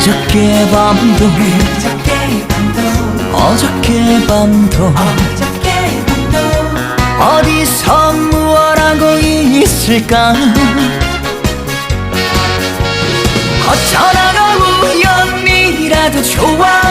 그저께 밤도 어저께 밤도 어디서 무얼 하고 있을까? 어쩌다가 우연이라도 좋아